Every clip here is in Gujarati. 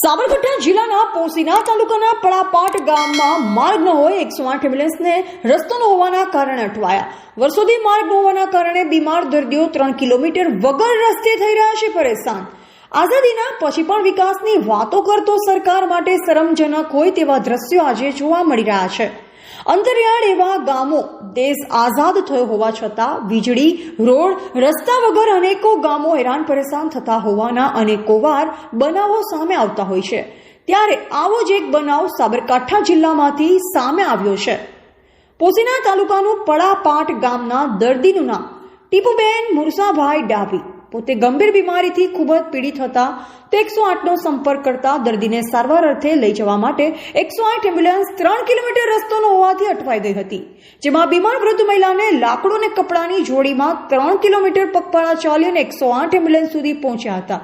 સાબરકાંઠા જિલ્લાના પોસીના તાલુકાના પડાપાટ ગામમાં માર્ગ ન હોય એકસો આઠ એમ્બ્યુલન્સને રસ્તો ન હોવાના કારણે અટવાયા. વર્ષોથી માર્ગ ન હોવાના કારણે બીમાર દર્દીઓ ત્રણ કિલોમીટર વગર રસ્તે થઈ રહ્યા છે પરેશાન. આઝાદીના પછી પણ વિકાસની વાતો કરતો સરકાર માટે શરમજનક હોય તેવા દ્રશ્યો આજે જોવા મળી રહ્યા છે. અંતરિયાળ એવા ગામો દેશ આઝાદ થયો હોવા છતાં વીજળી, રોડ, રસ્તા વગર અનેકો ગામો હેરાન પરેશાન થતા હોવાના અનેકો વાર બનાવો સામે આવતા હોય છે. ત્યારે આવો જ એક બનાવ સાબરકાંઠા જિલ્લામાંથી સામે આવ્યો છે. પોસીના તાલુકાનું પડાપાટ ગામના દર્દીનું નામ ટીપુબેન મુરસાભાઈ ડાભી. પોતે ગંભીર બીમારીથી ખૂબ જ પીડિત હતા. તે એકસો આઠનો સંપર્ક કરતા દર્દીને સારવાર અર્થે લઈ જવા માટે એકસો આઠ એમ્બ્યુલન્સ ત્રણ કિલોમીટર રસ્તોનો હોવાથી અટવાઈ ગઈ હતી. જેમાં બીમાર વૃદ્ધ મહિલાને લાકડો અને કપડાની જોડીમાં ત્રણ કિલોમીટર પગપાળા ચાલી અને એકસો આઠ એમ્બ્યુલન્સ સુધી પહોંચ્યા હતા.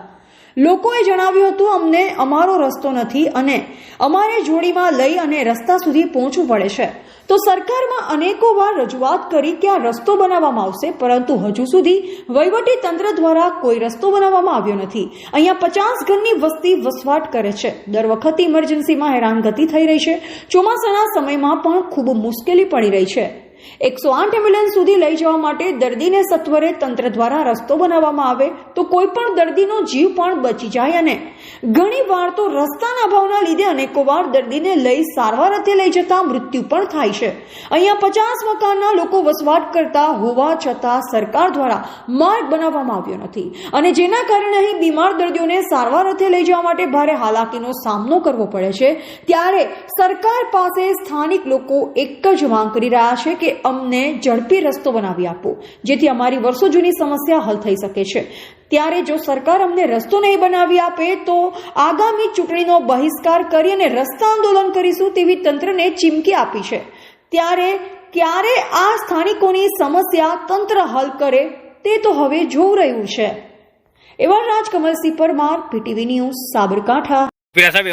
લોકોએ જણાવ્યું હતું, અમને અમારો રસ્તો નથી અને અમારે જોડીમાં લઈ અને રસ્તા સુધી પહોંચવું પડે છે. તો સરકારમાં અનેકો વાર રજૂઆત કરી કે આ રસ્તો બનાવવામાં આવશે, પરંતુ હજુ સુધી વહીવટી તંત્ર દ્વારા કોઈ રસ્તો બનાવવામાં આવ્યો નથી. અહીંયા પચાસ ઘરની વસ્તી વસવાટ કરે છે. દર વખતે ઇમરજન્સીમાં હેરાનગતિ થઈ રહી છે. ચોમાસાના સમયમાં પણ ખૂબ મુશ્કેલી પડી રહી છે. એકસો આઠ એમ્બ્યુલન્સ સુધી લઈ જવા માટે દર્દીને સત્વરે તંત્ર દ્વારા રસ્તો બનાવવામાં આવે તો કોઈ પણ દર્દીનો જીવ પણ બચી જાય અને ઘણી વાર તો રસ્તાના અભાવના લીધે અનેકો વાર દર્દીને લઈ સારવાર અર્થે લઈ જતા મૃત્યુ પણ થાય છે. અહીંયા પચાસ મકાનના લોકો વસવાટ કરતા હોવા છતાં સરકાર દ્વારા માર્ગ બનાવવામાં આવ્યો નથી અને જેના કારણે અહીં બીમાર દર્દીઓને સારવાર અર્થે લઈ જવા માટે ભારે હાલાકીનો સામનો કરવો પડે છે. ત્યારે સરકાર પાસે સ્થાનિક લોકો એક જ માંગ કરી રહ્યા છે કે અમને ઝડપી રસ્તો બનાવી આપો જેથી અમારી વર્ષો જૂની સમસ્યા હલ થઈ શકે છે. ત્યારે જો સરકાર અમને રસ્તો નહીં બનાવી આપે તો આગામી ચૂંટણીનો બહિષ્કાર કરી અને રસ્તા આંદોલન કરીશું તેવી તંત્રને ચીમકી આપી છે. ત્યારે ક્યારે આ સ્થાનિકોની સમસ્યા તંત્ર હલ કરે તે તો હવે જોવું રહ્યું છે. એવા રાજકમલસિંહ પરમાર પીટીવી ન્યૂઝ સાબરકાંઠા. પીરા સાહેબ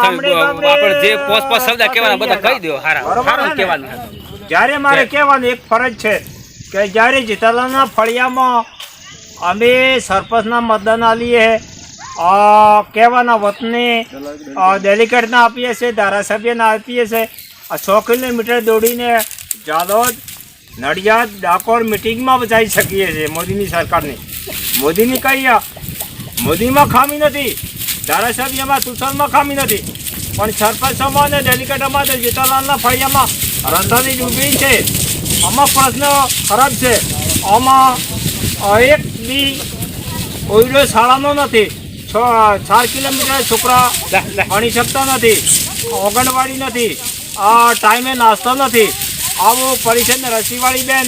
ગામડે આપણે જે પોસ્ટ પોસ્ટ શબ્દ કહેવાના બધા કહી દો હારા. બરોબર કહેવાનું. જ્યારે મારે કહેવાનું એક ફરજ છે કે જ્યારે જીતાલાના ફળિયામાં અમે સરપંચના મતદાન આલીએ કહેવાના વતને ડેલિકેટના આપીએ છીએ ધારાસભ્યના આપીએ છીએ સો કિલોમીટર દોડીને જાલોદ નડિયાદ ડાકોર મિટિંગમાં જઈ શકીએ છીએ મોદીની સરકારની. મોદીની કહીએ મોદીમાં ખામી નથી. ધારાસભ્યમાં સુશાલમાં ખામી નથી. પણ સરપંચોમાં અને ડેલિકેટોમાં તો જેઠાલાલના ફળિયામાં રંધાની ડૂબી છે. આમાં પ્રશ્ન ખરાબ છે. આમાં એક બી ઓઈડો શાળાનો નથી. છ ચાર કિલોમીટર છોકરા ભણી શકતા નથી. આંગણવાડી નથી. આ ટાઈમે નાસ્તો નથી. આવો પરિષદને રસીવાળી બેન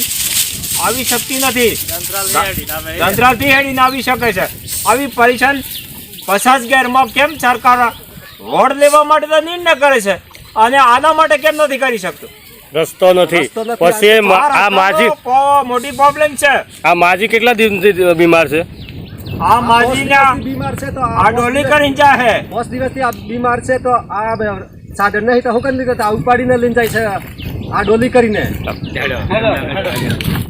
આવી શકતી નથી. જંત્રાલથી હેડીને આવી શકે છે. આવી પરિષદ પચાસ ગેરમાં કેમ સરકાર વોર્ડ લેવા માટે તો નિર્ણય કરે છે. અને આના માટે કેમ નથી કરી શકતું? રસ્તો નથી. પછી આ માજી મોટી પ્રોબ્લેમ છે. આ માજી કેટલા દિવસથી બીમાર છે? આ માજી ના બીમાર છે તો આ ડોલી કરીને જાહે દસ દિવસથી આ બીમાર છે તો આ સાધન નહીં તો હું કરી આ ઉપાડીને લઈને જાય છે આ ડોલી કરીને.